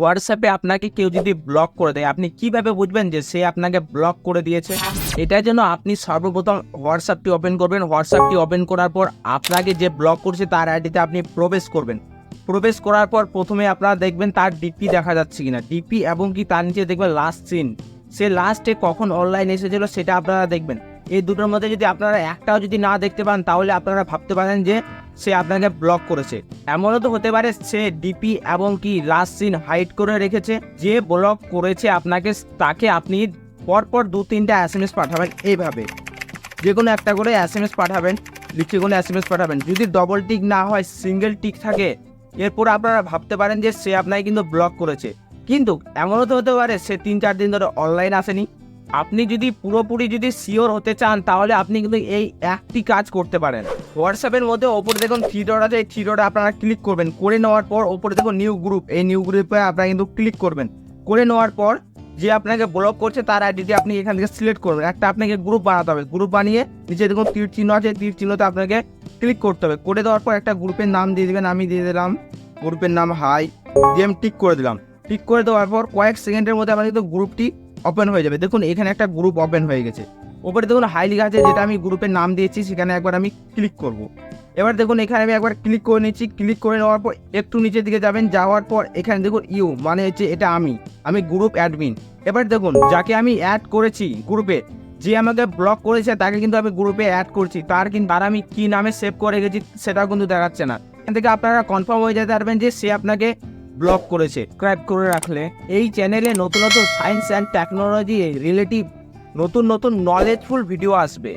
হোয়াটসঅ্যাপে আপনাকে কেউ যদি ব্লক করে দেয়, আপনি কীভাবে বুঝবেন যে সে আপনাকে ব্লক করে দিয়েছে? এটার জন্য আপনি সর্বপ্রথম হোয়াটসঅ্যাপটি ওপেন করবেন। হোয়াটসঅ্যাপটি ওপেন করার পর আপনাকে যে ব্লক করছে, তার আইডিতে আপনি প্রবেশ করবেন। প্রবেশ করার পর প্রথমে আপনারা দেখবেন তার ডিপি দেখা যাচ্ছে কিনা। ডিপি এবং কি তার নিচে দেখবেন লাস্ট সিন সে লাস্টে কখন অনলাইন এসেছিল, সেটা আপনারা দেখবেন। এই দুটোর মধ্যে যদি আপনারা একটাও যদি না দেখতে পান, তাহলে আপনারা ভাবতে পারেন যে সে আপনাকে ব্লক করেছে। এমনও তো হতে পারে সে ডিপি এবং কি লাস্ট সিন হাইড করে রেখেছে, যে ব্লক করেছে আপনাকে, তাকে আপনি পরপর দু তিনটা এস এম এস পাঠাবেন এইভাবে। যে কোনো একটা করে এস এম এস পাঠাবেন লিখে কোনো এস এম এস পাঠাবেন। যদি ডবল টিক না হয় সিঙ্গেল টিক থাকে, এরপর আপনারা ভাবতে পারেন যে সে আপনাকে কিন্তু ব্লক করেছে। কিন্তু এমনও তো হতে পারে সে তিন চার দিন ধরে অনলাইন আসেনি। আপনি যদি পুরোপুরি যদি সিওর হতে চান, তাহলে আপনি কিন্তু এই একটি কাজ করতে পারেন। হোয়াটসঅ্যাপের মধ্যে ওপরে দেখুন থ্রি ডট আছে, এই থ্রি ডটে আপনারা ক্লিক করবেন। করে নেওয়ার পর ওপরে দেখুন নিউ গ্রুপ এই নিউ গ্রুপে আপনারা কিন্তু ক্লিক করবেন। করে নেওয়ার পর যে আপনাকে ব্লক করছে, তার আইডিটি আপনি এখান থেকে সিলেক্ট করবেন। একটা আপনাকে গ্রুপ বানাতে হবে। গ্রুপ বানিয়ে নিচে দেখুন তীর চিহ্ন আছে, তীর চিহ্নতে আপনাকে ক্লিক করতে হবে। করে দেওয়ার পর একটা গ্রুপের নাম দিয়ে দেবেন, আমি দিয়ে দিলাম। গ্রুপের নাম হাই দিয়ে আমি টিক করে দিলাম। টিক করে দেওয়ার পর কয়েক সেকেন্ডের মধ্যে আমার কিন্তু গ্রুপটি ওপেন হয়ে যাবে। দেখুন, এখানে একটা গ্রুপ ওপেন হয়ে গেছে। ওপরে দেখুন হাই লেখা আছে, যেটা আমি গ্রুপের নাম দিয়েছি, সেখানে একবার আমি ক্লিক করব। এবার দেখুন, এখানে আমি একবার ক্লিক করে নিচ্ছি। ক্লিক করে নেওয়ার পর একটু নিচের দিকে যাবেন, যাওয়ার পর এখানে দেখুন ইউ মানে হচ্ছে এটা আমি। আমি গ্রুপ অ্যাডমিন এবার দেখুন, যাকে আমি অ্যাড করেছি গ্রুপে যে আমাকে ব্লক করেছে, তাকে কিন্তু আমি গ্রুপে অ্যাড করছি। তার কিন্তু আর আমি কী নামে সেভ করে গেছি সেটাও কিন্তু দেখাচ্ছে না। এখান থেকে আপনারা কনফার্ম হয়ে যেতে পারবেন যে সে আপনাকে ব্লক করেছে। সাবস্ক্রাইব করে রাখলে এই চ্যানেলে নতুন নতুন সায়েন্স অ্যান্ড টেকনোলজি রিলেটিভ নতুন নতুন নলেজফুল ভিডিও আসবে।